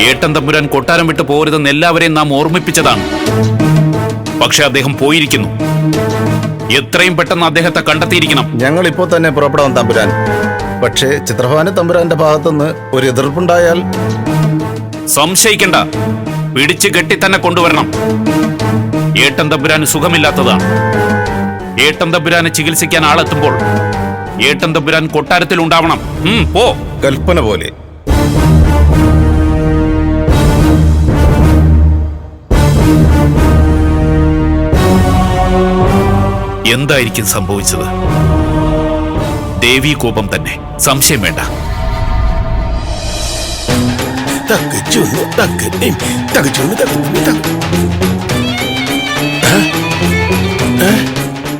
ഏട്ടൻ തമ്പുരാൻ കൊട്ടാരം വിട്ടു പോരുതെന്ന് എല്ലാവരെയും നാം ഓർമ്മിപ്പിച്ചതാണ്. പക്ഷെ അദ്ദേഹം പോയിരിക്കുന്നു. എത്രയും പെട്ടെന്ന് അദ്ദേഹത്തെ കണ്ടെത്തിയിരിക്കണം. ഞങ്ങൾ ഇപ്പോൾ തന്നെ പുറപ്പെടാം തമ്പുരാൻ. പക്ഷേ ചിത്രഭവന തമ്പുരാന്റെ ഭാഗത്തുനിന്ന് ഒരു എതിർപ്പുണ്ടായാൽ? സംശയിക്കണ്ട. പിടിച്ചു കെട്ടി തന്നെ കൊണ്ടുവരണം. ഏട്ടൻ തമ്പുരാന് സുഖമില്ലാത്തതാണ്. ഏട്ടൻ തമ്പുരാനെ ചികിത്സിക്കാൻ ആളെത്തുമ്പോൾ ഏട്ടൻ തമ്പുരാൻ കൊട്ടാരത്തിൽ ഉണ്ടാവണം. ഉം, പോ. കൽപ്പന പോലെ എന്തായിരിക്കും സംഭവിച്ചത്? ദേവി കോപം തന്നെ. സംശയം വേണ്ട.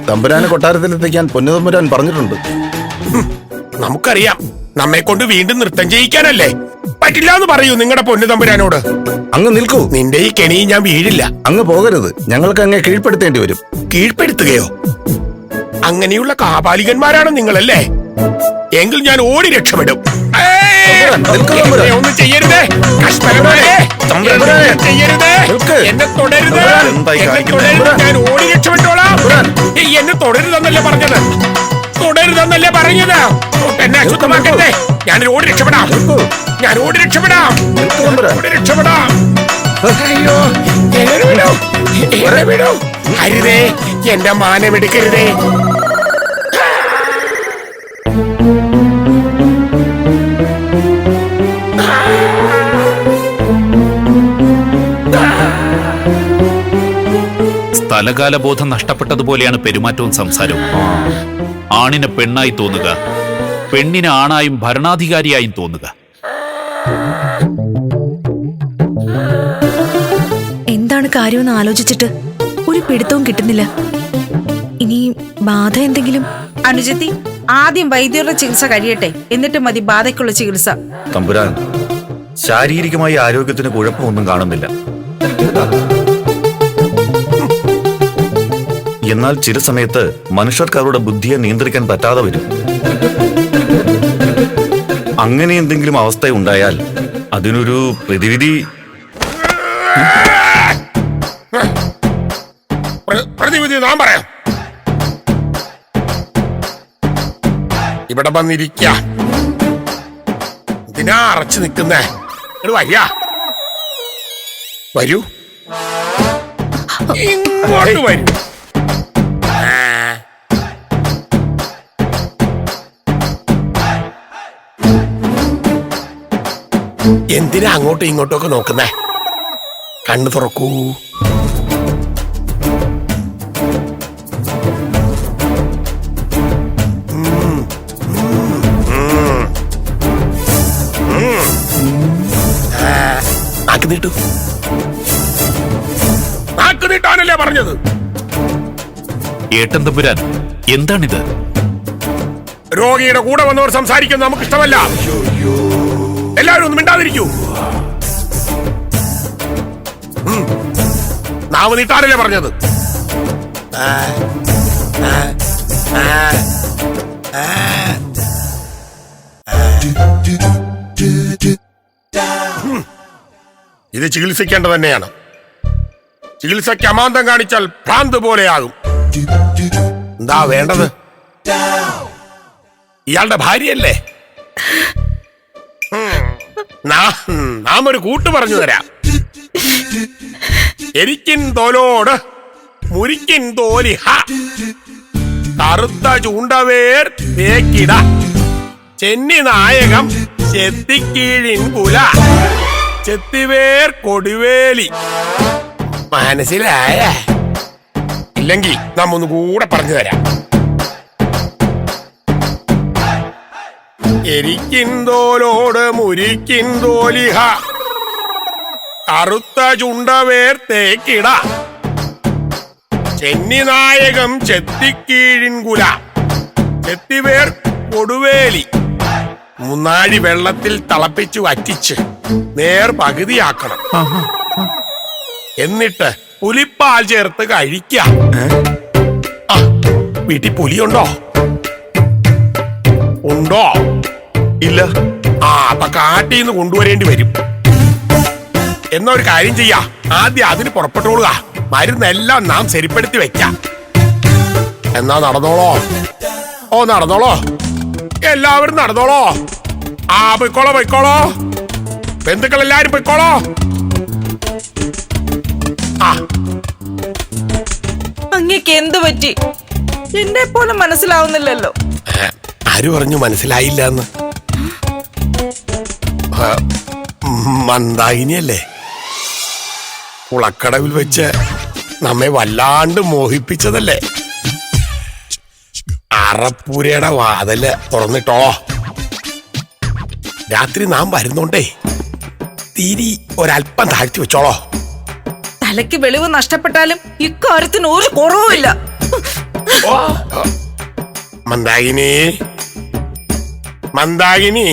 തമ്പുരാനെ കൊട്ടാരത്തിലെത്തിക്കാൻ പൊന്നു തമ്പുരാൻ പറഞ്ഞിട്ടുണ്ട്. നമുക്കറിയാം. നമ്മെ കൊണ്ട് വീണ്ടും നൃത്തം ചെയ്യിക്കാനല്ലേ? പറ്റില്ല എന്ന് പറയൂ നിങ്ങളുടെ പൊന്നു തമ്പുരാനോട്. അങ്ങ് നിൽക്കൂ. നിന്റെ ഈ കെണി ഞാൻ വീഴില്ല. അങ്ങ് പോകരുത്. ഞങ്ങൾക്ക് അങ്ങേ കീഴ്പ്പെടുത്തേണ്ടി വരും. കീഴ്പ്പെടുത്തുകയോ? അങ്ങനെയുള്ള കാപാലികന്മാരാണ് നിങ്ങളല്ലേ? എങ്കിൽ ഞാൻ ഓടി രക്ഷപ്പെടും. ഒന്നും ചെയ്യരുതേ. എന്നെ ചെയ്യരുതേ. എന്നെ തുടരുത്. തമ്പുരാൻ, എന്തായി എന്നെ തുടരുത്. ഞാൻ ഓടി രക്ഷപ്പെട്ടോളാം എന്നെ തുടരുതെന്നല്ലേ പറഞ്ഞത്? തുടരുതെന്നല്ലേ പറഞ്ഞത്? എന്നെ അശുദ്ധമാക്കട്ടെ ഞാൻ ഓടി രക്ഷപ്പെടാം. ഞാൻ ഓടി രക്ഷപ്പെടാം. ഓടി രക്ഷപ്പെടാം. അയ്യോ എന്നെ വിടൂ. എന്നെ വിടൂ. എന്റെ മാനമെടുക്കരുതേ സ്ഥലകാല ബോധം നഷ്ടപ്പെട്ടതുപോലെയാണ് പെരുമാറ്റവും സംസാരവും. ആണിനെ പെണ്ണായി തോന്നുക. പെണ്ണിന് ആണായും ഭരണാധികാരിയായും തോന്നുക. എന്താണ് കാര്യമെന്ന് ആലോചിച്ചിട്ട് ഒരു പിടുത്തവും കിട്ടുന്നില്ല. ഇനി ബാധ എന്തെങ്കിലും? അനുജത്തി ആദ്യം വൈദ്യരുടെ ചികിത്സ കഴിയട്ടെ. എന്നിട്ട് മതി ബാധയ്ക്കുള്ള ചികിത്സ. തമ്പുരാൻ ശാരീരികമായി ആരോഗ്യത്തിന് കുഴപ്പമൊന്നും കാണുന്നില്ല. എന്നാൽ ചില സമയത്ത് മനുഷ്യർക്ക് അവരുടെ ബുദ്ധിയെ നിയന്ത്രിക്കാൻ പറ്റാതെ വരും. അങ്ങനെ എന്തെങ്കിലും അവസ്ഥ ഉണ്ടായാൽ അതിനൊരു പ്രതിവിധി പ്രതിവിധി നാം പറയാം. ഇവിടെ വന്നിരിക്ക. ഇതിനാ അറച്ചു നിൽക്കുന്നേ വയ്യ വരൂ. ഇങ്ങോട്ട് വരൂ. എന്തിനാ അങ്ങോട്ടും ഇങ്ങോട്ടും ഒക്കെ നോക്കുന്നേ? കണ്ണു തുറക്കൂ. നീട്ടു നാക്ക് നീട്ടാനല്ലേ പറഞ്ഞത്? ഏട്ടൻ തമ്പുരാൻ എന്താണിത്? രോഗിയുടെ കൂടെ വന്നവർ സംസാരിക്കുന്നത് നമുക്ക് ഇഷ്ടമല്ല എല്ലാവരും ഒന്ന് മിണ്ടാതിരിക്കൂ. നാവ് നീട്ടാനല്ലേ പറഞ്ഞത്. ഇത് ചികിത്സിക്കേണ്ടത് തന്നെയാണ് ചികിത്സയ്ക്ക് അമാന്തം കാണിച്ചാൽ ഭ്രാന്ത് പോലെയാകും എന്താ വേണ്ടത് ഇയാളുടെ ഭാര്യയല്ലേ. നാ- ഒരു കൂട്ട് പറഞ്ഞു തരാം. എരിക്കിൻ തോലോട് മുരിക്കിൻ തോലിഹ കറുത്ത ചൂണ്ടവേർ തേക്കിട. ചെന്നി നായകം ചെത്തിക്കീഴിൻ കുല ചെത്തിവേർ കൊടിവേലി. മനസ്സിലായ? ഇല്ലെങ്കിൽ നാം ഒന്ന് പറഞ്ഞു തരാം. എരിക്കിന്തോലോട് മുരിക്കിന്തോലിഹ. കറുത്ത ചുണ്ടവേർ തേക്കിട ചെന്നിനായകം ചെത്തിക്കീഴിൻകുല. ചെത്തിവേർ കൊടുവേലി. മൂന്നാഴി വെള്ളത്തിൽ തിളപ്പിച്ചു വറ്റിച്ച് നേർ പകുതിയാക്കണം. എന്നിട്ട് പുലിപ്പാൽ ചേർത്ത് കഴിക്കാം. ആ, വീട്ടിൽ പുലിയുണ്ടോ? ഉണ്ടോ? ഇല്ല. ആ അപ്പൊ കാട്ടിൽ നിന്ന് കൊണ്ടുവരേണ്ടി വരും. എന്നാ ഒരു കാര്യം ചെയ്യാ. ആദ്യം അതിന് പുറപ്പെട്ടോളുക. മരുന്നെല്ലാം നാം ശരിപ്പെടുത്തി വെക്കാം. എന്നാ നടന്നോളോ? ഓ നടന്നോളോ. എല്ലാവരും നടന്നോളോ. ആ പൊയ്ക്കോളോ പൊയ്ക്കോളോ. ബന്ധുക്കൾ എല്ലാരും പൊയ്ക്കോളോ. ആ. അങ്ങേക്ക് എന്ത് പറ്റി? എന്നെ പോലും മനസ്സിലാവുന്നില്ലല്ലോ ആര് പറഞ്ഞു മനസ്സിലായില്ല എന്ന് മന്ദാകിനിയല്ലേ? കുളക്കടവിൽ വെച്ച് നമ്മെ വല്ലാണ്ട് മോഹിപ്പിച്ചതല്ലേ? അറപ്പൂരയുടെ വാതൽ തുറന്നിട്ടോ? രാത്രി നാം വരുന്നോണ്ടേ തിരി ഒരല്പം താഴ്ത്തി വെച്ചോളോ. തലയ്ക്ക് വെളിവ് നഷ്ടപ്പെട്ടാലും ഇക്കാര്യത്തിന് ഒരു കുറവുമില്ല. മന്ദാകിനി മന്ദാകിനി